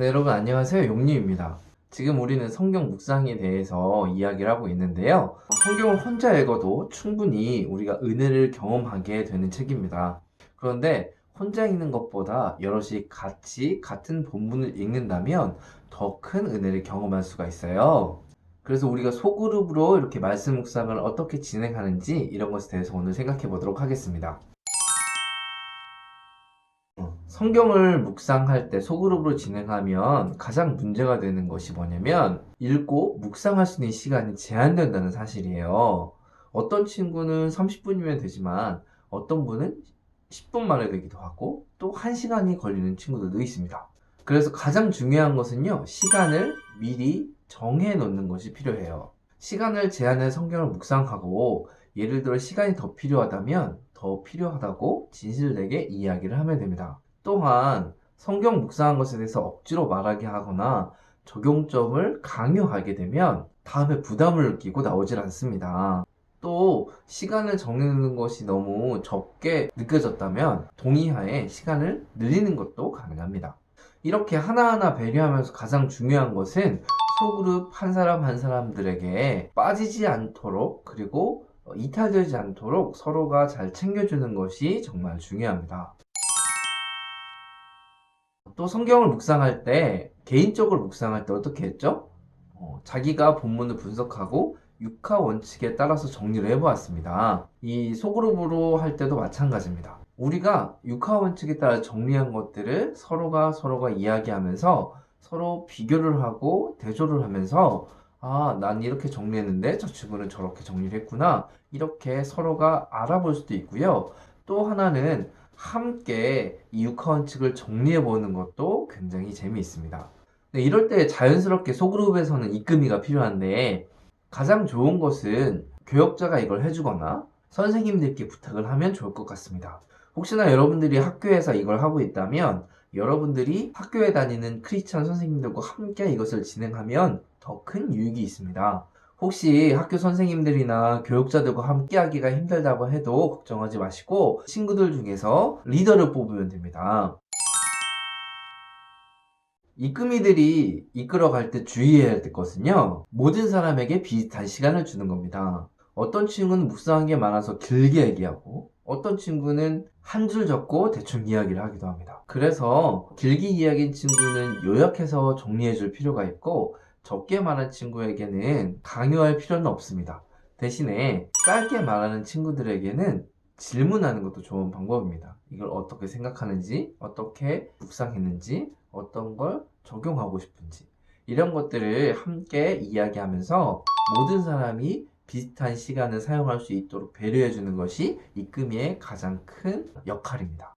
네, 여러분 안녕하세요. 용리입니다. 지금 우리는 성경 묵상에 대해서 이야기를 하고 있는데요. 성경을 혼자 읽어도 충분히 우리가 은혜를 경험하게 되는 책입니다. 그런데 혼자 읽는 것보다 여럿이 같이 같은 본문을 읽는다면 더 큰 은혜를 경험할 수가 있어요. 그래서 우리가 소그룹으로 이렇게 말씀 묵상을 어떻게 진행하는지 이런 것에 대해서 오늘 생각해 보도록 하겠습니다. 어, 성경을 묵상할 때 소그룹으로 진행하면 가장 문제가 되는 것이 뭐냐면 읽고 묵상할 수 있는 시간이 제한된다는 사실이에요. 어떤 친구는 30분이면 되지만 어떤 분은 10분 만에 되기도 하고 또 1시간이 걸리는 친구들도 있습니다. 그래서 가장 중요한 것은요, 시간을 미리 정해 놓는 것이 필요해요. 시간을 제한해 성경을 묵상하고 예를 들어 시간이 더 필요하다면 더 필요하다고 진실되게 이야기를 하면 됩니다. 또한 성경 묵상한 것에 대해서 억지로 말하게 하거나 적용점을 강요하게 되면 다음에 부담을 느끼고 나오질 않습니다. 또 시간을 정해놓는 것이 너무 적게 느껴졌다면 동의하에 시간을 늘리는 것도 가능합니다. 이렇게 하나하나 배려하면서 가장 중요한 것은 소그룹 한 사람 한 사람들에게 빠지지 않도록 그리고 이탈되지 않도록 서로가 잘 챙겨주는 것이 정말 중요합니다. 또 성경을 묵상할 때 개인적으로 묵상할 때 어떻게 했죠? 어, 자기가 본문을 분석하고 육하 원칙에 따라서 정리를 해보았습니다. 이 소그룹으로 할 때도 마찬가지입니다. 우리가 육하 원칙에 따라 정리한 것들을 서로가 서로가 이야기하면서 서로 비교를 하고 대조를 하면서 아, 난 이렇게 정리했는데 저 친구는 저렇게 정리를 했구나. 이렇게 서로가 알아볼 수도 있고요. 또 하나는 함께 이 육하 원칙을 정리해 보는 것도 굉장히 재미있습니다. 네, 이럴 때 자연스럽게 소그룹에서는 이끌미가 필요한데 가장 좋은 것은 교역자가 이걸 해주거나 선생님들께 부탁을 하면 좋을 것 같습니다. 혹시나 여러분들이 학교에서 이걸 하고 있다면 여러분들이 학교에 다니는 크리스찬 선생님들과 함께 이것을 진행하면 더 큰 유익이 있습니다. 혹시 학교 선생님들이나 교육자들과 함께 하기가 힘들다고 해도 걱정하지 마시고 친구들 중에서 리더를 뽑으면 됩니다. 이끌미들이 이끌어갈 때 주의해야 할 것은요. 모든 사람에게 비슷한 시간을 주는 겁니다. 어떤 친구는 묵상한 게 많아서 길게 얘기하고 어떤 친구는 한 줄 적고 대충 이야기를 하기도 합니다. 그래서 길게 이야기한 친구는 요약해서 정리해 줄 필요가 있고 적게 말한 친구에게는 강요할 필요는 없습니다. 대신에 짧게 말하는 친구들에게는 질문하는 것도 좋은 방법입니다. 이걸 어떻게 생각하는지, 어떻게 묵상했는지, 어떤 걸 적용하고 싶은지, 이런 것들을 함께 이야기하면서 모든 사람이 비슷한 시간을 사용할 수 있도록 배려해 주는 것이 이금희의 가장 큰 역할입니다.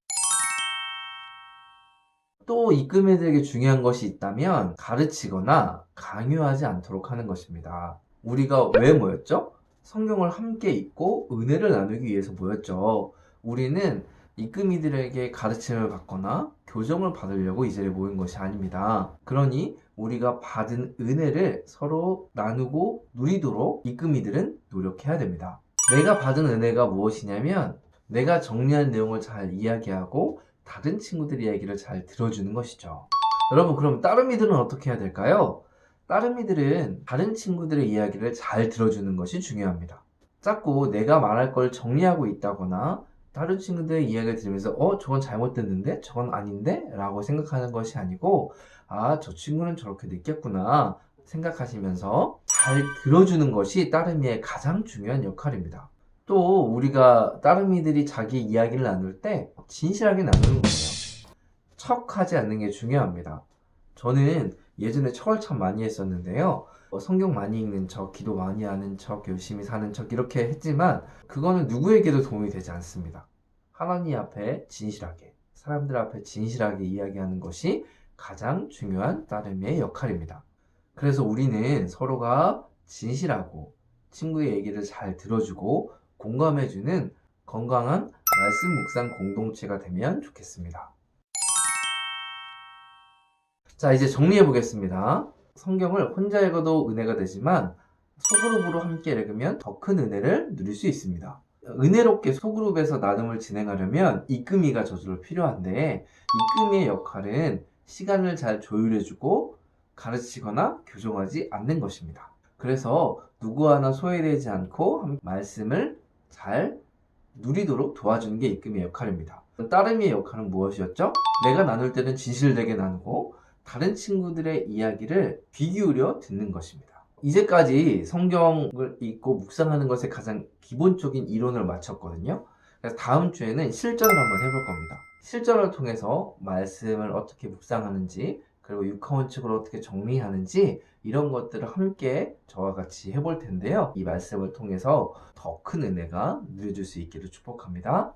또 이금희들에게 중요한 것이 있다면 가르치거나 강요하지 않도록 하는 것입니다. 우리가 왜 모였죠? 성경을 함께 읽고 은혜를 나누기 위해서 모였죠. 우리는 이금희들에게 가르침을 받거나 교정을 받으려고 이 자리에 모인 것이 아닙니다. 그러니 우리가 받은 은혜를 서로 나누고 누리도록 이금희들은 노력해야 됩니다. 내가 받은 은혜가 무엇이냐면 내가 정리한 내용을 잘 이야기하고 다른 친구들의 이야기를 잘 들어주는 것이죠. 여러분, 그럼 다른 이들은 어떻게 해야 될까요? 다른 이들은 다른 친구들의 이야기를 잘 들어주는 것이 중요합니다. 자꾸 내가 말할 걸 정리하고 있다거나 다른 친구들의 이야기를 들으면서 어 저건 잘못됐는데 저건 아닌데 라고 생각하는 것이 아니고 아 저 친구는 저렇게 느꼈구나 생각하시면서 잘 들어주는 것이 따르미의 가장 중요한 역할입니다. 또 우리가 따르미들이 자기 이야기를 나눌 때 진실하게 나누는 거예요. 척하지 않는 게 중요합니다. 저는 예전에 척을 참 많이 했었는데요. 어, 성경 많이 읽는 척, 기도 많이 하는 척, 열심히 사는 척 이렇게 했지만 그거는 누구에게도 도움이 되지 않습니다. 하나님 앞에 진실하게, 사람들 앞에 진실하게 이야기하는 것이 가장 중요한 따름의 역할입니다. 그래서 우리는 서로가 진실하고 친구의 얘기를 잘 들어주고 공감해주는 건강한 말씀 묵상 공동체가 되면 좋겠습니다. 자, 이제 정리해 보겠습니다. 성경을 혼자 읽어도 은혜가 되지만 소그룹으로 함께 읽으면 더 큰 은혜를 누릴 수 있습니다. 은혜롭게 소그룹에서 나눔을 진행하려면 이끄미가 저절로 필요한데 이끄미의 역할은 시간을 잘 조율해주고 가르치거나 교정하지 않는 것입니다. 그래서 누구 하나 소외되지 않고 한- 말씀을 잘 누리도록 도와주는 게 입금의 역할입니다. 따름이의 역할은 무엇이었죠? 내가 나눌 때는 진실되게 나누고 다른 친구들의 이야기를 귀 기울여 듣는 것입니다. 이제까지 성경을 읽고 묵상하는 것에 가장 기본적인 이론을 마쳤거든요. 그래서 다음 주에는 실전을 한번 해볼 겁니다. 실전을 통해서 말씀을 어떻게 묵상하는지 그리고 육하원칙을 어떻게 정리하는지 이런 것들을 함께 저와 같이 해볼 텐데요. 이 말씀을 통해서 더 큰 은혜가 누려질 수 있기를 축복합니다.